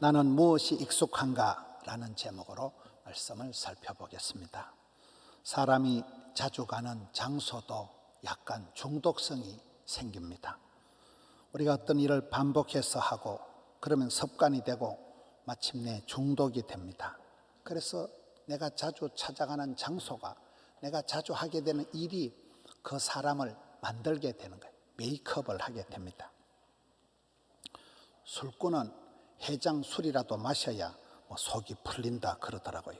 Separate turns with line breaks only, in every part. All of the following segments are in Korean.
나는 무엇이 익숙한가? 라는 제목으로 말씀을 살펴보겠습니다. 사람이 자주 가는 장소도 약간 중독성이 생깁니다. 우리가 어떤 일을 반복해서 하고 그러면 습관이 되고 마침내 중독이 됩니다. 그래서 내가 자주 찾아가는 장소가 내가 자주 하게 되는 일이 그 사람을 만들게 되는 거예요. 메이크업을 하게 됩니다. 술꾼은 해장 술이라도 마셔야 뭐 속이 풀린다 그러더라고요.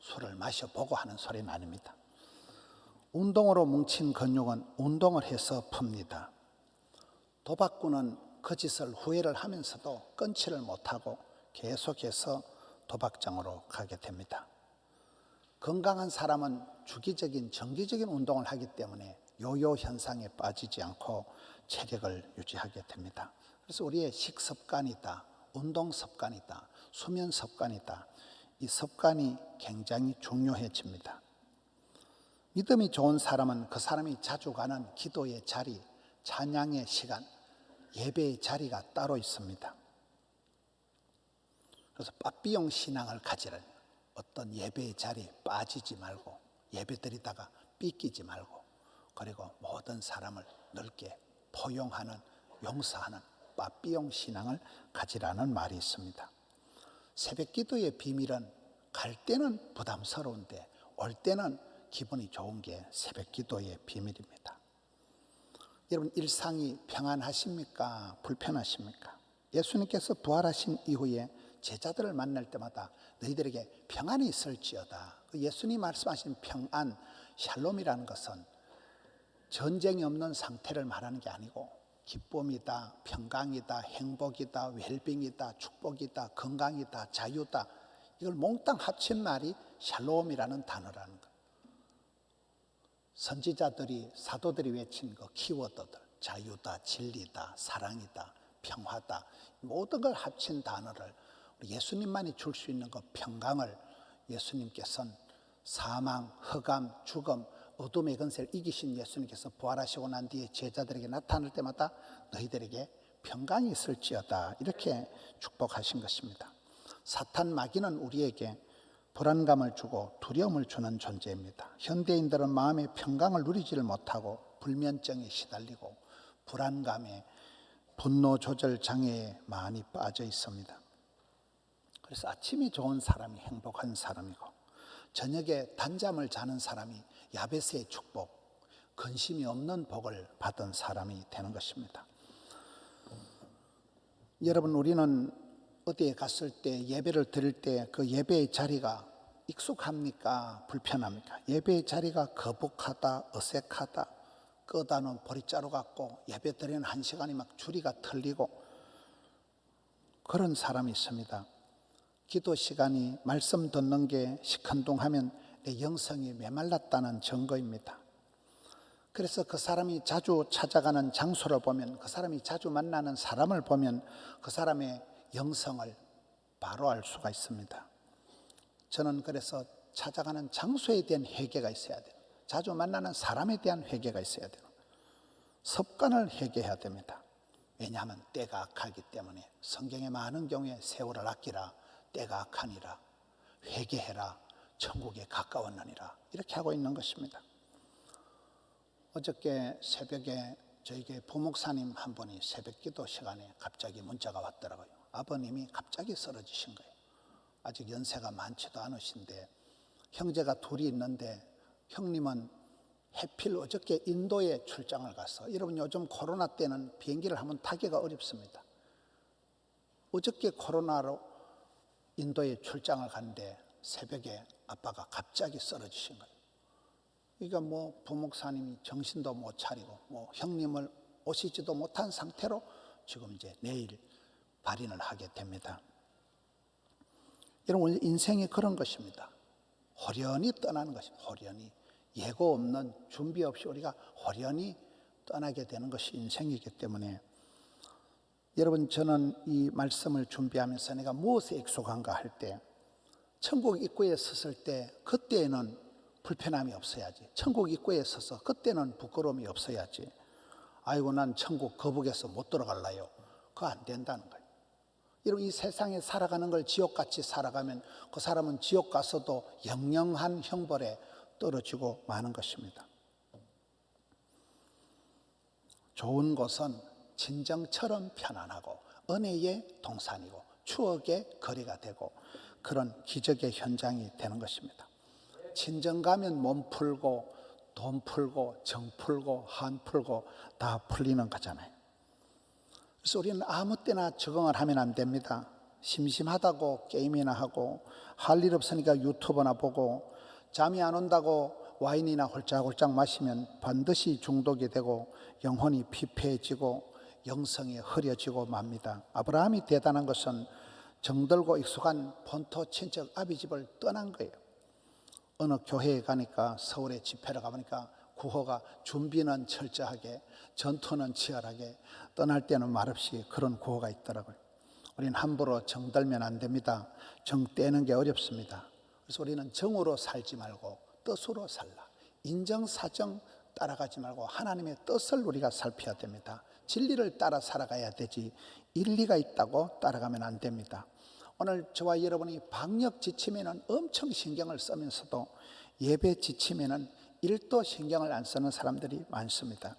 술을 마셔보고 하는 소리는 아닙니다. 운동으로 뭉친 근육은 운동을 해서 풉니다. 도박꾼은 그 짓을 후회를 하면서도 끊지를 못하고 계속해서 도박장으로 가게 됩니다. 건강한 사람은 주기적인 정기적인 운동을 하기 때문에 요요 현상에 빠지지 않고 체력을 유지하게 됩니다. 그래서 우리의 식습관이다, 운동 습관이다, 수면 습관이다. 이 습관이 굉장히 중요해집니다. 믿음이 좋은 사람은 그 사람이 자주 가는 기도의 자리, 찬양의 시간, 예배의 자리가 따로 있습니다. 그래서 빠삐용 신앙을 가지는 어떤 예배의 자리에 빠지지 말고 예배 드리다가 삐끼지 말고 그리고 모든 사람을 넓게 포용하는 용서하는 빠삐용 신앙을 가지라는 말이 있습니다. 새벽 기도의 비밀은 갈 때는 부담스러운데 올 때는 기분이 좋은 게 새벽 기도의 비밀입니다. 여러분 일상이 평안하십니까? 불편하십니까? 예수님께서 부활하신 이후에 제자들을 만날 때마다 너희들에게 평안이 있을지어다. 그 예수님 말씀하신 평안, 샬롬이라는 것은 전쟁이 없는 상태를 말하는 게 아니고 기쁨이다, 평강이다, 행복이다, 웰빙이다, 축복이다, 건강이다, 자유다. 이걸 몽땅 합친 말이 샬롬이라는 단어라는 것. 선지자들이 사도들이 외친 그 키워드들 자유다, 진리다, 사랑이다, 평화다 모든 걸 합친 단어를 예수님만이 줄 수 있는 그 평강을 예수님께서는 사망, 흑암, 죽음, 어둠의 건세를 이기신 예수님께서 부활하시고 난 뒤에 제자들에게 나타날 때마다 너희들에게 평강이 있을지어다 이렇게 축복하신 것입니다. 사탄 마귀는 우리에게 불안감을 주고 두려움을 주는 존재입니다. 현대인들은 마음의 평강을 누리지를 못하고 불면증에 시달리고 불안감에 분노 조절 장애에 많이 빠져 있습니다. 그래서 아침이 좋은 사람이 행복한 사람이고 저녁에 단잠을 자는 사람이 야베스의 축복, 근심이 없는 복을 받은 사람이 되는 것입니다. 여러분 우리는 어디에 갔을 때 예배를 드릴 때 그 예배의 자리가 익숙합니까? 불편합니까? 예배의 자리가 거북하다, 어색하다, 끄다는 보리자루 같고 예배 드리는 한 시간이 막 줄이가 틀리고 그런 사람이 있습니다. 기도 시간이 말씀 듣는 게 시큰둥하면 내 영성이 메말랐다는 증거입니다. 그래서 그 사람이 자주 찾아가는 장소를 보면 그 사람이 자주 만나는 사람을 보면 그 사람의 영성을 바로 알 수가 있습니다. 저는 그래서 찾아가는 장소에 대한 회개가 있어야 돼요. 자주 만나는 사람에 대한 회개가 있어야 돼요. 습관을 회개해야 됩니다. 왜냐하면 때가 악하기 때문에 성경에 많은 경우에 세월을 아끼라 때가 악하니라 회개해라 천국에 가까웠느니라 이렇게 하고 있는 것입니다. 어저께 새벽에 저에게 부목사님 한 분이 새벽 기도 시간에 갑자기 문자가 왔더라고요. 아버님이 갑자기 쓰러지신 거예요. 아직 연세가 많지도 않으신데 형제가 둘이 있는데 형님은 해필 어저께 인도에 출장을 가서 여러분 요즘 코로나 때는 비행기를 한번 타기가 어렵습니다. 어저께 코로나로 인도에 출장을 갔는데 새벽에 아빠가 갑자기 쓰러지신 거예요. 그러니까 뭐 부목사님이 정신도 못 차리고 뭐 형님을 오시지도 못한 상태로 지금 이제 내일 발인을 하게 됩니다. 여러분 인생이 그런 것입니다. 호련히 떠나는 것입니다. 호련히 예고 없는 준비 없이 우리가 호련히 떠나게 되는 것이 인생이기 때문에 여러분 저는 이 말씀을 준비하면서 내가 무엇에 익숙한가 할 때 천국 입구에 섰을 때 그때에는 불편함이 없어야지. 천국 입구에 서서 그때는 부끄러움이 없어야지. 아이고 난 천국 거북에서 못 들어갈라요. 그거 안 된다는 거예요. 이런 이 세상에 살아가는 걸 지옥같이 살아가면 그 사람은 지옥 가서도 영영한 형벌에 떨어지고 마는 것입니다. 좋은 곳은 진정처럼 편안하고 은혜의 동산이고 추억의 거리가 되고 그런 기적의 현장이 되는 것입니다. 친정 가면 몸 풀고 돈 풀고 정 풀고 한 풀고 다 풀리는 거잖아요. 그래서 우리는 아무 때나 적응을 하면 안 됩니다. 심심하다고 게임이나 하고 할 일 없으니까 유튜브나 보고 잠이 안 온다고 와인이나 홀짝홀짝 마시면 반드시 중독이 되고 영혼이 피폐해지고 영성이 흐려지고 맙니다. 아브라함이 대단한 것은 정들고 익숙한 본토 친척 아비 집을 떠난 거예요. 어느 교회에 가니까 서울에 집회를 가보니까 구호가 준비는 철저하게 전투는 치열하게 떠날 때는 말없이 그런 구호가 있더라고요. 우리는 함부로 정들면 안 됩니다. 정 떼는 게 어렵습니다. 그래서 우리는 정으로 살지 말고 뜻으로 살라. 인정사정 따라가지 말고 하나님의 뜻을 우리가 살펴야 됩니다. 진리를 따라 살아가야 되지 일리가 있다고 따라가면 안 됩니다. 오늘 저와 여러분이 방역 지침에는 엄청 신경을 쓰면서도 예배 지침에는 일도 신경을 안 쓰는 사람들이 많습니다.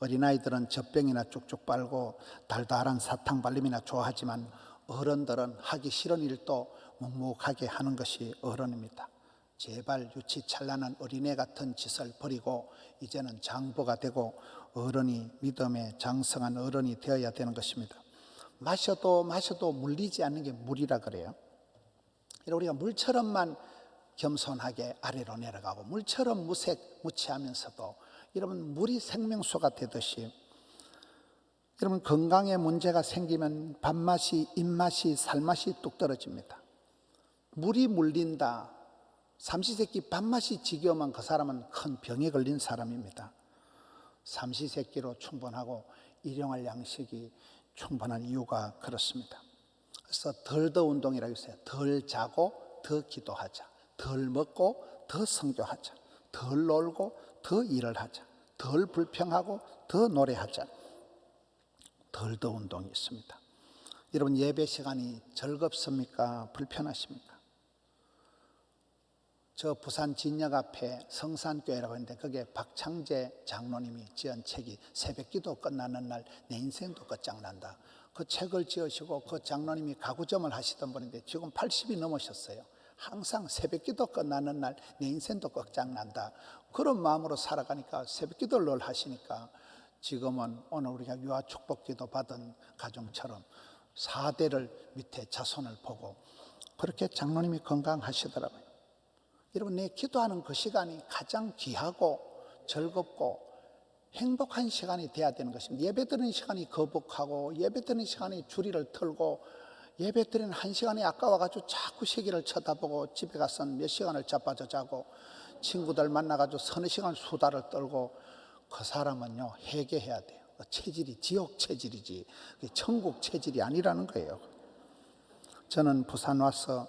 어린아이들은 젖병이나 쭉쭉 빨고 달달한 사탕 발림이나 좋아하지만 어른들은 하기 싫은 일도 묵묵하게 하는 것이 어른입니다. 제발 유치찬란한 어린애 같은 짓을 버리고 이제는 장보가 되고 어른이 믿음에 장성한 어른이 되어야 되는 것입니다. 마셔도 마셔도 물리지 않는 게 물이라 그래요. 우리가 물처럼만 겸손하게 아래로 내려가고 물처럼 무색 무치하면서도 여러분 물이 생명수가 되듯이 여러분 건강에 문제가 생기면 밥맛이 입맛이 살맛이 뚝 떨어집니다. 물이 물린다. 삼시세끼 밥맛이 지겨우면 그 사람은 큰 병에 걸린 사람입니다. 삼시세끼로 충분하고 일용할 양식이 충분한 이유가 그렇습니다. 그래서 덜 더 운동이라고 했어요. 덜 자고 더 기도하자. 덜 먹고 더 성교하자. 덜 놀고 더 일을 하자. 덜 불평하고 더 노래하자. 덜 더 운동이 있습니다. 여러분 예배 시간이 즐겁습니까? 불편하십니까? 저 부산 진역 앞에 성산교회라고 했는데 거기에 박창재 장로님이 지은 책이 새벽기도 끝나는 날 내 인생도 끝장난다. 그 책을 지으시고 그 장로님이 가구점을 하시던 분인데 지금 80이 넘으셨어요. 항상 새벽기도 끝나는 날 내 인생도 끝장난다. 그런 마음으로 살아가니까 새벽기도를 늘 하시니까 지금은 오늘 우리가 유아 축복기도 받은 가정처럼 4대를 밑에 자손을 보고 그렇게 장로님이 건강하시더라고요. 여러분, 내 기도하는 그 시간이 가장 귀하고 즐겁고 행복한 시간이 돼야 되는 것입니다. 예배 드리는 시간이 거북하고 예배 드리는 시간이 주리를 털고 예배 드리는 한 시간이 아까워가지고 자꾸 세계를 쳐다보고 집에 가서 몇 시간을 자빠져 자고 친구들 만나가지고 서너 시간 수다를 떨고 그 사람은요, 회개해야 돼요. 그 체질이 지옥 체질이지, 천국 체질이 아니라는 거예요. 저는 부산 와서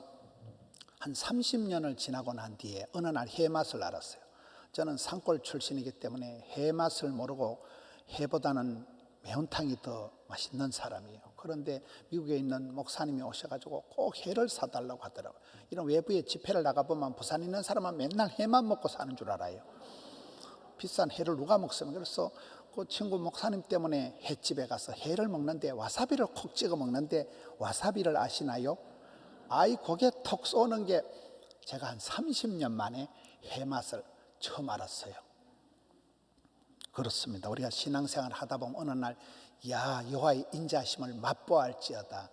한 30년을 지나고 난 뒤에 어느 날 해맛을 알았어요. 저는 산골 출신이기 때문에 해맛을 모르고 해보다는 매운탕이 더 맛있는 사람이에요. 그런데 미국에 있는 목사님이 오셔가지고 꼭 해를 사달라고 하더라고요. 이런 외부에 집회를 나가보면 부산 있는 사람은 맨날 해만 먹고 사는 줄 알아요. 비싼 해를 누가 먹습니까? 그래서 그 친구 목사님 때문에 횟집에 가서 해를 먹는데 와사비를 콕 찍어 먹는데 와사비를 아시나요? 아이 고개 톡 쏘는 게 제가 한 30년 만에 해맛을 처음 알았어요. 그렇습니다. 우리가 신앙생활 하다 보면 어느 날, 야, 여호와의 인자심을 맛보할지어다.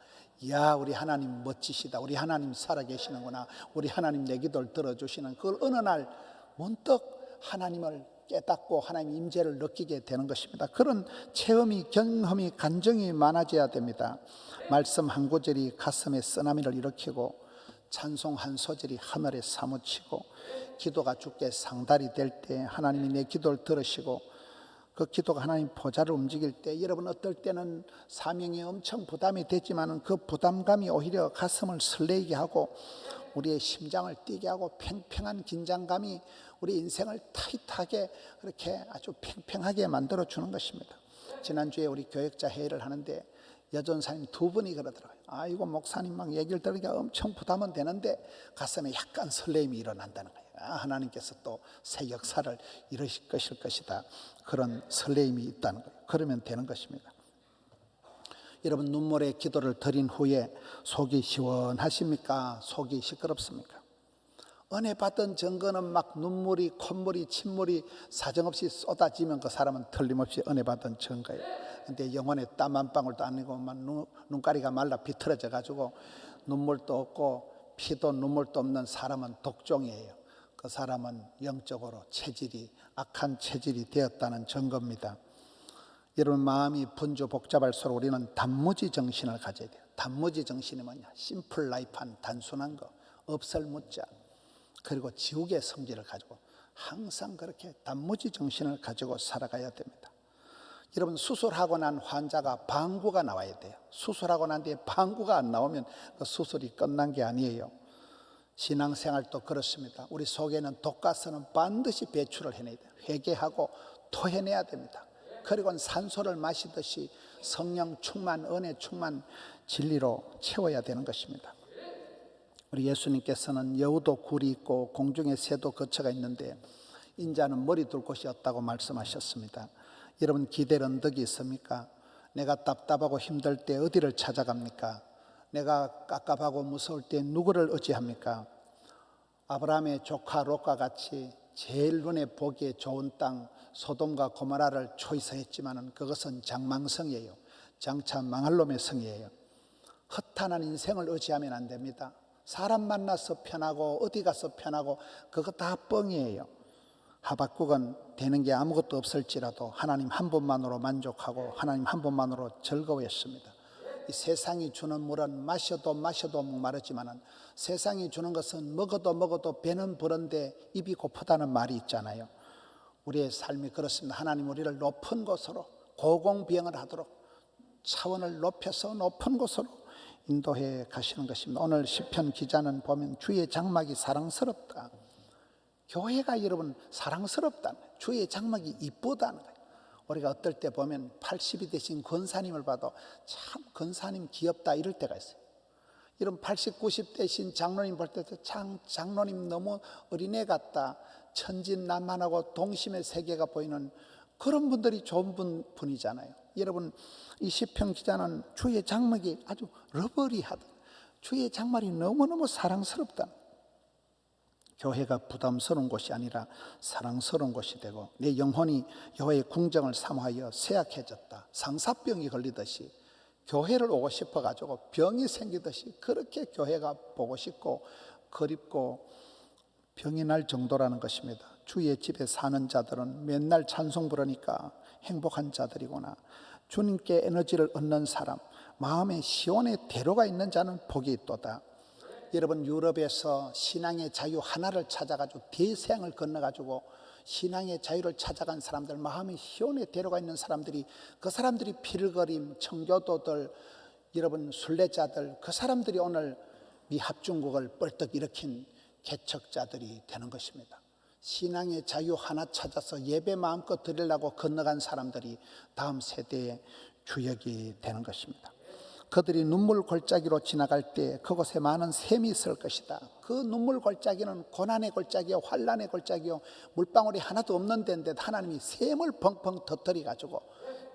야, 우리 하나님 멋지시다. 우리 하나님 살아계시는구나. 우리 하나님 내 기도를 들어주시는 그걸 어느 날 문득 하나님을 깨닫고 하나님 임재를 느끼게 되는 것입니다. 그런 체험이 경험이 간정이 많아져야 됩니다. 말씀 한 구절이 가슴에 쓰나미를 일으키고 찬송 한 소절이 하늘에 사무치고 기도가 주께 상달이 될 때 하나님이 내 기도를 들으시고 그 기도가 하나님 보좌를 움직일 때 여러분 어떨 때는 사명이 엄청 부담이 되지만은 그 부담감이 오히려 가슴을 설레게 하고 우리의 심장을 뛰게 하고 팽팽한 긴장감이 우리 인생을 타이트하게 그렇게 아주 팽팽하게 만들어 주는 것입니다. 지난주에 우리 교역자 회의를 하는데 여전사님 두 분이 그러더라고요. 아이고 목사님 막 얘기를 들으니까 엄청 부담은 되는데 가슴에 약간 설레임이 일어난다는 거예요. 아, 하나님께서 또 새 역사를 이루실 것일 것이다. 그런 설레임이 있다는 거예요. 그러면 되는 것입니다. 여러분 눈물의 기도를 드린 후에 속이 시원하십니까? 속이 시끄럽습니까? 은혜 받은 증거는 막 눈물이 콧물이 침물이 사정없이 쏟아지면 그 사람은 틀림없이 은혜 받은 증거예요. 근데 영혼에 땀 한 방울도 아니고 막 눈, 눈가리가 말라 비틀어져 가지고 눈물도 없고 피도 눈물도 없는 사람은 독종이에요. 그 사람은 영적으로 체질이 악한 체질이 되었다는 증거입니다. 여러분 마음이 분주 복잡할수록 우리는 단무지 정신을 가져야 돼요. 단무지 정신이 뭐냐? 심플 라이프한 단순한 거, 없을 묻자. 그리고 지옥의 성질을 가지고 항상 그렇게 단무지 정신을 가지고 살아가야 됩니다. 여러분 수술하고 난 환자가 방구가 나와야 돼요. 수술하고 난 뒤에 방구가 안 나오면 그 수술이 끝난 게 아니에요. 신앙생활도 그렇습니다. 우리 속에는 독가스는 반드시 배출을 해내야 돼요. 회개하고 토해내야 됩니다. 그리고 산소를 마시듯이 성령 충만, 은혜 충만, 진리로 채워야 되는 것입니다. 우리 예수님께서는 여우도 굴이 있고 공중에 새도 거처가 있는데 인자는 머리 둘 곳이 없다고 말씀하셨습니다. 여러분 기댈 언덕이 있습니까? 내가 답답하고 힘들 때 어디를 찾아갑니까? 내가 깝깝하고 무서울 때 누구를 의지합니까? 아브라함의 조카 롯과 같이 제일 눈에 보기에 좋은 땅 소돔과 고모라를 초이서했지만은 그것은 장망성이에요. 장차 망할 놈의 성이에요. 허탄한 인생을 의지하면 안 됩니다. 사람 만나서 편하고 어디 가서 편하고 그거 다 뻥이에요. 하박국은 되는 게 아무것도 없을지라도 하나님 한 분만으로 만족하고 하나님 한 분만으로 즐거워했습니다. 이 세상이 주는 물은 마셔도 마셔도 목마르지만은 세상이 주는 것은 먹어도 먹어도 배는 부른데 입이 고프다는 말이 있잖아요. 우리의 삶이 그렇습니다. 하나님 우리를 높은 곳으로 고공비행을 하도록 차원을 높여서 높은 곳으로 인도해 가시는 것입니다. 오늘 시편 기자는 보면 주의 장막이 사랑스럽다. 교회가 여러분 사랑스럽다. 주의 장막이 이쁘다는 거예요. 우리가 어떨 때 보면 80이 되신 권사님을 봐도 참 권사님 귀엽다 이럴 때가 있어요. 이런 80, 90 되신 장로님 볼 때도 참 장로님 너무 어린애 같다. 천진난만하고 동심의 세계가 보이는 그런 분들이 좋은 분, 분이잖아요. 여러분 이 시편 기자는 주의 장막이 아주 러버리하다. 주의 장막이 너무너무 사랑스럽다. 교회가 부담스러운 곳이 아니라 사랑스러운 곳이 되고 내 영혼이 여호와의 궁정을 사모하여 쇠약해졌다. 상사병이 걸리듯이 교회를 오고 싶어 가지고 병이 생기듯이 그렇게 교회가 보고 싶고 그립고 병이 날 정도라는 것입니다. 주의 집에 사는 자들은 맨날 찬송 부르니까 행복한 자들이구나. 주님께 에너지를 얻는 사람, 마음에 시온의 대로가 있는 자는 복이 있도다. 여러분 유럽에서 신앙의 자유 하나를 찾아가지고 대서양을 건너가지고 신앙의 자유를 찾아간 사람들 마음이 시온의 대로가 있는 사람들이 그 사람들이 필거림 청교도들 여러분 순례자들 그 사람들이 오늘 미합중국을 뻘떡 일으킨 개척자들이 되는 것입니다. 신앙의 자유 하나 찾아서 예배 마음껏 드리려고 건너간 사람들이 다음 세대의 주역이 되는 것입니다. 그들이 눈물 골짜기로 지나갈 때 그곳에 많은 샘이 있을 것이다. 그 눈물 골짜기는 고난의 골짜기요, 환란의 골짜기요, 물방울이 하나도 없는 데인데 하나님이 샘을 펑펑 터뜨리 가지고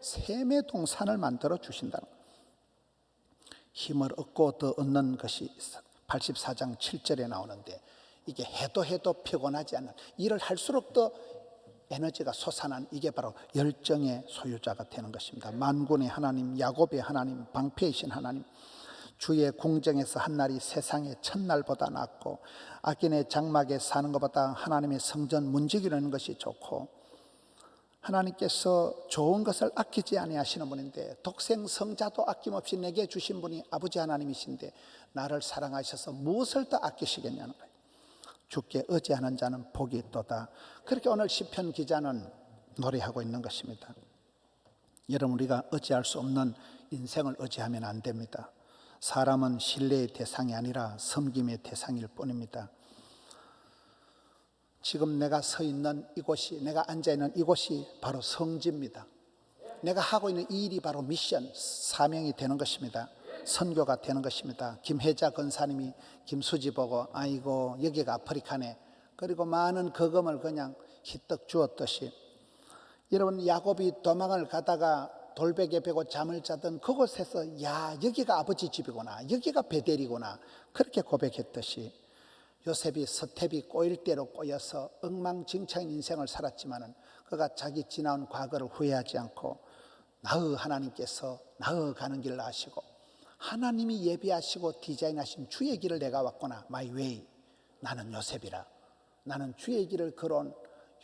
샘의 동산을 만들어 주신다는. 힘을 얻고 더 얻는 것이 84장 7절에 나오는데 이게 해도 해도 피곤하지 않는 일을 할수록 더 에너지가 솟아난 이게 바로 열정의 소유자가 되는 것입니다. 만군의 하나님, 야곱의 하나님, 방패이신 하나님, 주의 궁정에서 한 날이 세상의 첫날보다 낫고 악인의 장막에 사는 것보다 하나님의 성전 문지기라는 것이 좋고 하나님께서 좋은 것을 아끼지 아니하시는 분인데 독생 성자도 아낌없이 내게 주신 분이 아버지 하나님이신데 나를 사랑하셔서 무엇을 더 아끼시겠냐는 거예요. 주께 의지하는 자는 복이 있도다. 그렇게 오늘 시편 기자는 노래하고 있는 것입니다. 여러분 우리가 의지할 수 없는 인생을 의지하면 안 됩니다. 사람은 신뢰의 대상이 아니라 섬김의 대상일 뿐입니다. 지금 내가 서 있는 이곳이 내가 앉아 있는 이곳이 바로 성지입니다. 내가 하고 있는 이 일이 바로 미션, 사명이 되는 것입니다. 선교가 되는 것입니다. 김혜자 권사님이 김수지 보고 아이고 여기가 아프리카네. 그리고 많은 거금을 그냥 희떡 주었듯이 여러분 야곱이 도망을 가다가 돌베개 베고 잠을 자던 그곳에서 야 여기가 아버지 집이구나 여기가 베델이구나 그렇게 고백했듯이 요셉이 서태비 꼬일 대로 꼬여서 엉망진창인 인생을 살았지만은 그가 자기 지나온 과거를 후회하지 않고 나의 하나님께서 나의 가는 길을 아시고 하나님이 예비하시고 디자인하신 주의 길을 내가 왔구나. 마이 웨이 나는 요셉이라. 나는 주의 길을 걸어온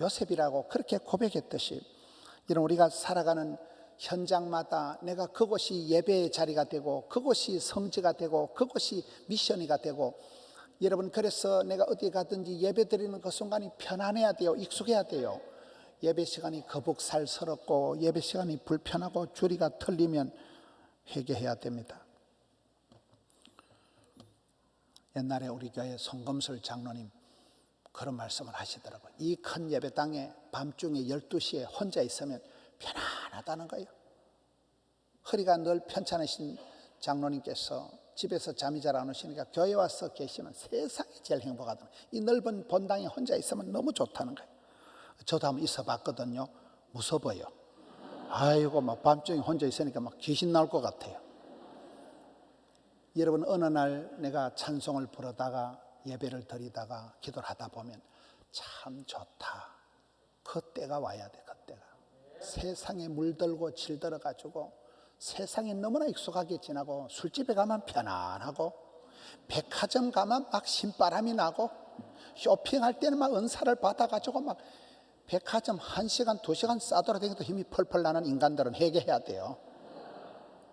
요셉이라고 그렇게 고백했듯이 이런 우리가 살아가는 현장마다 내가 그곳이 예배의 자리가 되고 그곳이 성지가 되고 그곳이 미션이가 되고 여러분 그래서 내가 어디 가든지 예배 드리는 그 순간이 편안해야 돼요. 익숙해야 돼요. 예배 시간이 거북살스럽고 예배 시간이 불편하고 줄이가 틀리면 회개해야 됩니다 옛날에 우리 교회 송금술 장로님 그런 말씀을 하시더라고요. 이 큰 예배당에 밤중에 12시에 혼자 있으면 편안하다는 거예요. 허리가 늘 편찮으신 장로님께서 집에서 잠이 잘 안 오시니까 교회 와서 계시면 세상이 제일 행복하다는 거예요. 이 넓은 본당에 혼자 있으면 너무 좋다는 거예요. 저도 한번 있어 봤거든요. 무서워요. 아이고, 막 밤중에 혼자 있으니까 막 귀신 나올 것 같아요. 여러분 어느 날 내가 찬송을 부르다가 예배를 드리다가 기도를 하다 보면 참 좋다. 그때가 와야 돼. 그때가. 세상에 물들고 질들어 가지고 세상에 너무나 익숙하게 지나고 술집에 가면 편안하고 백화점 가면 막 신바람이 나고 쇼핑할 때는 막 은사를 받아 가지고 막 백화점 한 시간 두 시간 싸돌아다니도 힘이 펄펄 나는 인간들은 회개해야 돼요.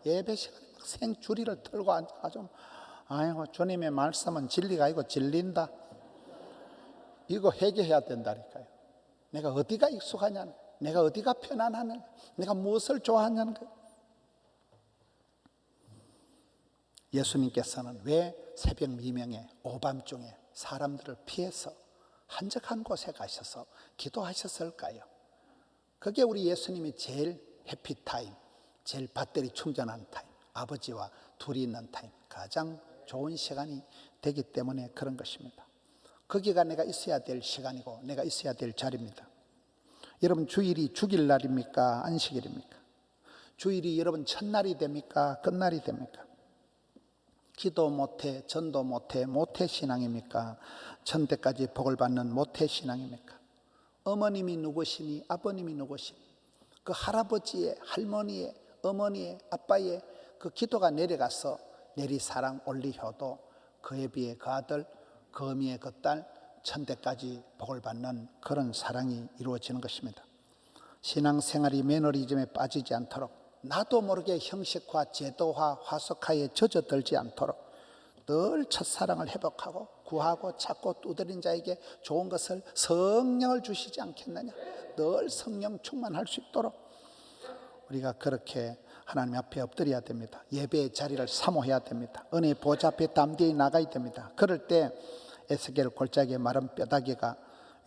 예배 시간에 막 생주리를 틀고 앉아가지고 아이고 주님의 말씀은 진리가 아니고 진린다. 이거 회개해야 된다니까요. 내가 어디가 익숙하냐, 내가 어디가 편안하냐, 내가 무엇을 좋아하냐는 거. 예수님께서는 왜 새벽 미명에 오밤중에 사람들을 피해서 한적한 곳에 가셔서 기도하셨을까요? 그게 우리 예수님이 제일 해피타임, 제일 배터리 충전하는 타임, 아버지와 둘이 있는 타임, 가장 좋은 시간이 되기 때문에 그런 것입니다. 거기가 내가 있어야 될 시간이고 내가 있어야 될 자리입니다. 여러분 주일이 죽일 날입니까? 안식일입니까? 주일이 여러분 첫날이 됩니까? 끝날이 됩니까? 기도 못해, 전도 못해, 모태 신앙입니까? 천대까지 복을 받는 모태 신앙입니까? 어머님이 누구시니, 아버님이 누구시니, 그 할아버지의, 할머니의, 어머니의, 아빠의 그 기도가 내려가서 내리사랑 올리효도 그에 비해 그 아들, 그 어미의 그 딸, 천대까지 복을 받는 그런 사랑이 이루어지는 것입니다. 신앙생활이 매너리즘에 빠지지 않도록 나도 모르게 형식화, 제도화, 화석화에 젖어들지 않도록 늘 첫사랑을 회복하고 구하고 찾고 두드린 자에게 좋은 것을 성령을 주시지 않겠느냐. 늘 성령 충만할 수 있도록 우리가 그렇게 하나님 앞에 엎드려야 됩니다. 예배의 자리를 사모해야 됩니다. 은혜 보좌 앞에 담대히 나가야 됩니다. 그럴 때 에스겔 골짜기의 마른 뼈다귀가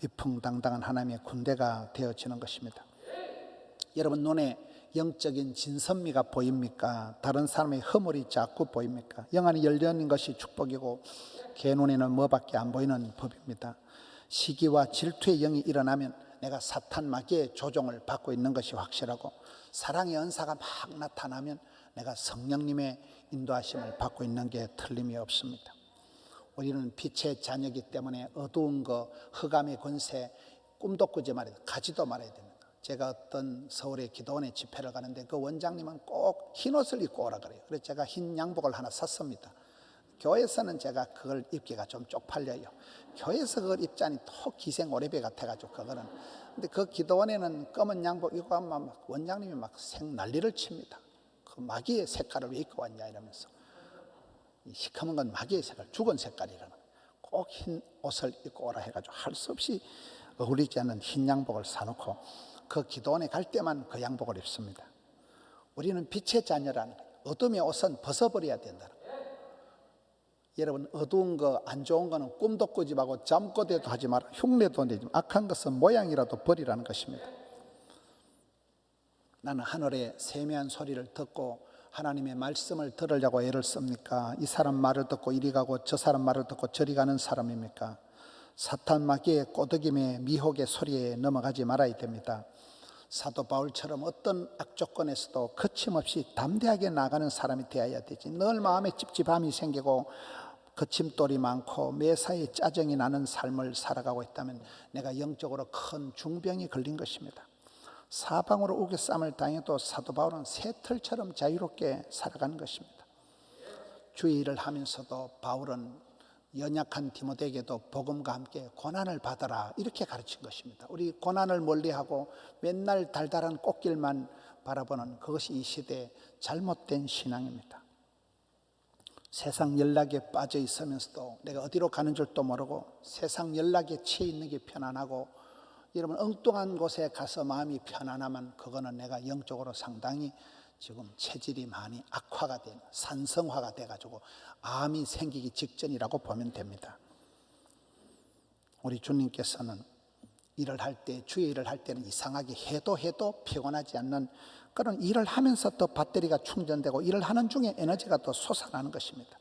위풍당당한 하나님의 군대가 되어지는 것입니다. 여러분 눈에 영적인 진선미가 보입니까? 다른 사람의 허물이 자꾸 보입니까? 영안이 열려있는 것이 축복이고 개 눈에는 뭐밖에 안 보이는 법입니다. 시기와 질투의 영이 일어나면 내가 사탄 마귀의 조종을 받고 있는 것이 확실하고 사랑의 은사가 막 나타나면 내가 성령님의 인도하심을 받고 있는 게 틀림이 없습니다. 우리는 빛의 자녀이기 때문에 어두운 거, 흑암의 권세, 꿈도 꾸지 말아야 돼. 가지도 말아야 됩니다. 제가 어떤 서울의 기도원에 집회를 가는데 그 원장님은 꼭 흰 옷을 입고 오라 그래요. 그래서 제가 흰 양복을 하나 샀습니다. 교회에서는 제가 그걸 입기가 좀 쪽팔려요. 교회에서 그걸 입자니 또 기생 오래배 같아가지고 그거는. 근데 그 기도원에는 검은 양복 입고 하면 막 원장님이 막 생 난리를 칩니다. 그 마귀의 색깔을 왜 입고 왔냐 이러면서. 이 시커먼 건 마귀의 색깔, 죽은 색깔이라는 꼭 흰 옷을 입고 오라 해가지고 할 수 없이 어울리지 않는 흰 양복을 사놓고 그 기도원에 갈 때만 그 양복을 입습니다. 우리는 빛의 자녀라는. 어둠의 옷은 벗어버려야 된다는. 여러분 어두운 거 안 좋은 거는 꿈도 꾸지 말고 잠꼬대도 하지 마라 흉내도 내지 마 악한 것은 모양이라도 버리라는 것입니다 나는 하늘의 세미한 소리를 듣고 하나님의 말씀을 들으려고 애를 씁니까? 이 사람 말을 듣고 이리 가고 저 사람 말을 듣고 저리 가는 사람입니까? 사탄 마귀의 꼬드김의 미혹의 소리에 넘어가지 말아야 됩니다. 사도 바울처럼 어떤 악조건에서도 거침없이 담대하게 나가는 사람이 되어야 되지. 늘 마음에 찝찝함이 생기고 거침돌이 많고 매사에 짜증이 나는 삶을 살아가고 있다면 내가 영적으로 큰 중병이 걸린 것입니다. 사방으로 우겨쌈을 당해도 사도 바울은 새털처럼 자유롭게 살아가는 것입니다. 주의 일을 하면서도 바울은 연약한 디모데에게도 복음과 함께 고난을 받아라 이렇게 가르친 것입니다. 우리 고난을 멀리하고 맨날 달달한 꽃길만 바라보는 그것이 이 시대의 잘못된 신앙입니다. 세상 연락에 빠져 있으면서도 내가 어디로 가는 줄도 모르고 세상 연락에 취해 있는 게 편안하고 여러분 엉뚱한 곳에 가서 마음이 편안하면 그거는 내가 영적으로 상당히 지금 체질이 많이 악화가 된 산성화가 돼 가지고 암이 생기기 직전이라고 보면 됩니다. 우리 주님께서는 일을 할 때, 주의 일을 할 때는 이상하게 해도 해도 피곤하지 않는 그런 일을 하면서 또 배터리가 충전되고 일을 하는 중에 에너지가 또 솟아나는 것입니다.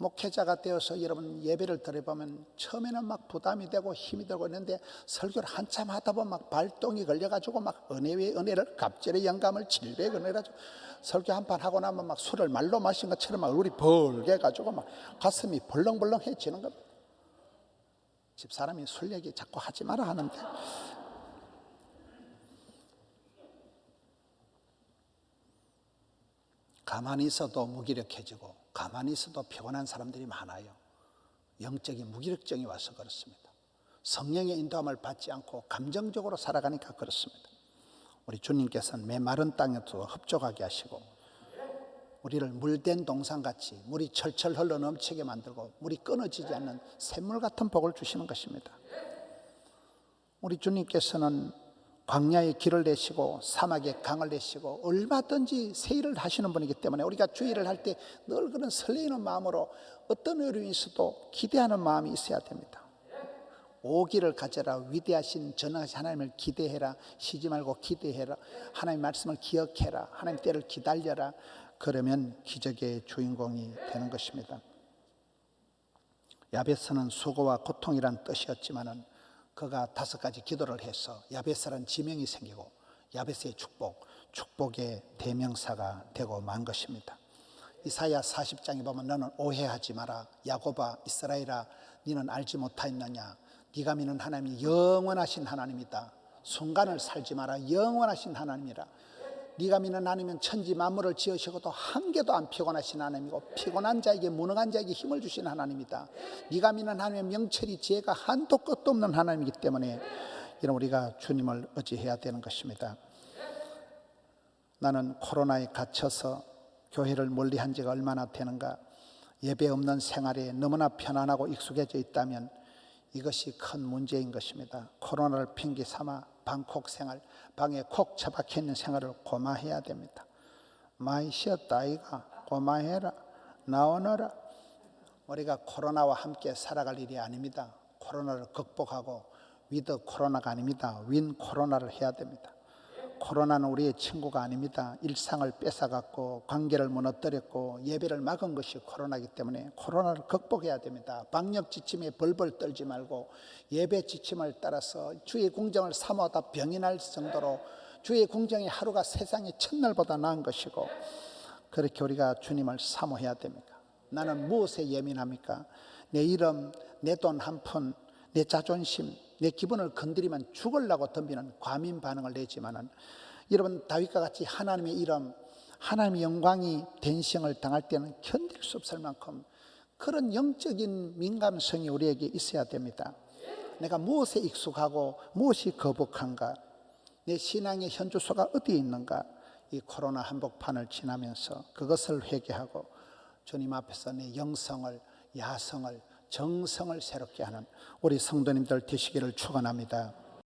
목회자가 되어서 여러분 예배를 드려보면 처음에는 막 부담이 되고 힘이 들고 있는데 설교를 한참 하다 보면 막 발동이 걸려가지고 막 은혜 위에 은혜를 갑절의 영감을 질백 은혜가지고 설교 한 판 하고 나면 막 술을 말로 마신 것처럼 막 얼굴이 벌게 가지고 막 가슴이 벌렁벌렁해지는 겁니다. 집사람이 술 얘기 자꾸 하지 마라 하는데 가만히 있어도 무기력해지고 가만히 있어도 피곤한 사람들이 많아요. 영적인 무기력증이 와서 그렇습니다. 성령의 인도함을 받지 않고 감정적으로 살아가니까 그렇습니다. 우리 주님께서는 메마른 땅에도 흡족하게 하시고 우리를 물된 동산같이 물이 철철 흘러 넘치게 만들고 물이 끊어지지 않는 샘물 같은 복을 주시는 것입니다. 우리 주님께서는 광야에 길을 내시고 사막에 강을 내시고 얼마든지 세일을 하시는 분이기 때문에 우리가 주의를 할 때 늘 그런 설레이는 마음으로 어떤 어려움이 있어도 기대하는 마음이 있어야 됩니다. 오기를 가져라. 위대하신 전능하신 하나님을 기대해라. 쉬지 말고 기대해라. 하나님 말씀을 기억해라. 하나님 때를 기다려라. 그러면 기적의 주인공이 되는 것입니다. 야베스는 수고와 고통이란 뜻이었지만은 그가 다섯 가지 기도를 해서 야베스란 지명이 생기고 야베스의 축복, 축복의 대명사가 되고 만 것입니다. 이사야 40장에 보면 너는 오해하지 마라. 야고바 이스라엘아 너는 알지 못하였느냐. 네가 믿는 하나님이 영원하신 하나님이다. 순간을 살지 마라. 영원하신 하나님이라. 네가 믿는 하나님은 천지 만물을 지으시고도 한 개도 안 피곤하신 하나님이고 피곤한 자에게 무능한 자에게 힘을 주시는 하나님이다. 네가 믿는 하나님의 명철이 지혜가 한도 끝도 없는 하나님이기 때문에 이런 우리가 주님을 의지해야 되는 것입니다. 나는 코로나에 갇혀서 교회를 멀리한 지가 얼마나 되는가 예배 없는 생활에 너무나 편안하고 익숙해져 있다면 이것이 큰 문제인 것입니다. 코로나를 핑계 삼아 방콕 생활, 방에 콕 처박혀 있는 생활을 고마해야 됩니다. 많이 쉬었다 아이가 고마해라 나오너라 우리가 코로나와 함께 살아갈 일이 아닙니다. 코로나를 극복하고 위드 코로나가 아닙니다. 윈 코로나를 해야 됩니다. 코로나는 우리의 친구가 아닙니다. 일상을 뺏어갔고 관계를 무너뜨렸고 예배를 막은 것이 코로나이기 때문에 코로나를 극복해야 됩니다. 방역 지침에 벌벌 떨지 말고 예배 지침을 따라서 주의 공정을 사모하다 병이 날 정도로 주의 공정이 하루가 세상의 첫날보다 나은 것이고 그렇게 우리가 주님을 사모해야 됩니다. 나는 무엇에 예민합니까? 내 이름, 내 돈 한 푼, 내 자존심, 내 기분을 건드리면 죽을라고 덤비는 과민 반응을 내지만은 여러분 다윗과 같이 하나님의 이름, 하나님의 영광이 된시을 당할 때는 견딜 수 없을 만큼 그런 영적인 민감성이 우리에게 있어야 됩니다. 내가 무엇에 익숙하고 무엇이 거북한가? 내 신앙의 현주소가 어디에 있는가? 이 코로나 한복판을 지나면서 그것을 회개하고 주님 앞에서 내 영성을 야성을 정성을 새롭게 하는 우리 성도님들 되시기를 축원합니다.